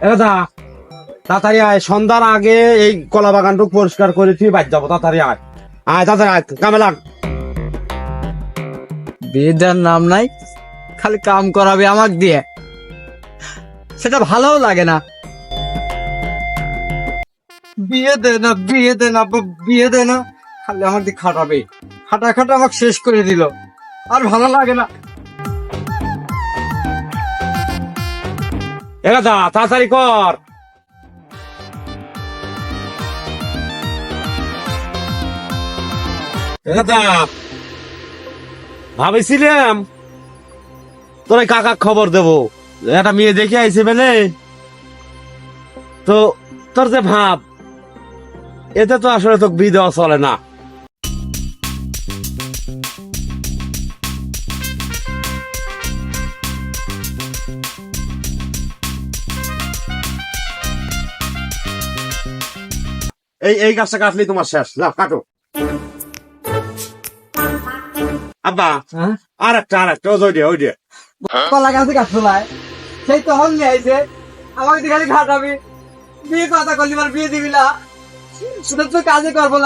এটা তাড়াতাড়ি আয়। সন্ধ্যার আগে এই কলা বাগানটুকু পরিষ্কার করে তুই বাদ যাব তাড়াতাড়ি আয়। আয় তাড়াতাড়ি আয় কামে লাগ। বিয়ে দেওয়ার নাম নাই খালি কাম করাবে আমাক দিয়ে। সেটা ভালোও লাগে না। বিয়ে দে না বিয়ে দে না বিয়ে দে না। খালি আমার দিয়ে খাটাবে। খাটা খাটা আমাকে শেষ করে দিল। আর ভালো লাগে না। এটা তাড়াতাড়ি কর। ভাবেছিলাম তোর কাকা খবর দেব। একটা মেয়ে দেখে আইছে বেলে। তো তোর যে ভাব, এতে তো আসলে তো বিয়ে দেওয়া চলে না। এই এই গাছটা কাটলেই তোমার শেষ। না কাটো। আব্বা হ্যাঁ? আর একটা আর একটা ওই দিয়ে ওই দিয়ে কলা গাছে গাছ ভাই সেই তো হল নিয়ে আইছে। আমাকে দিয়ে খালি খাটাবি। বিয়ে কথা করলি আমার বিয়ে দিবি না। শুধু তো কাজে করব না।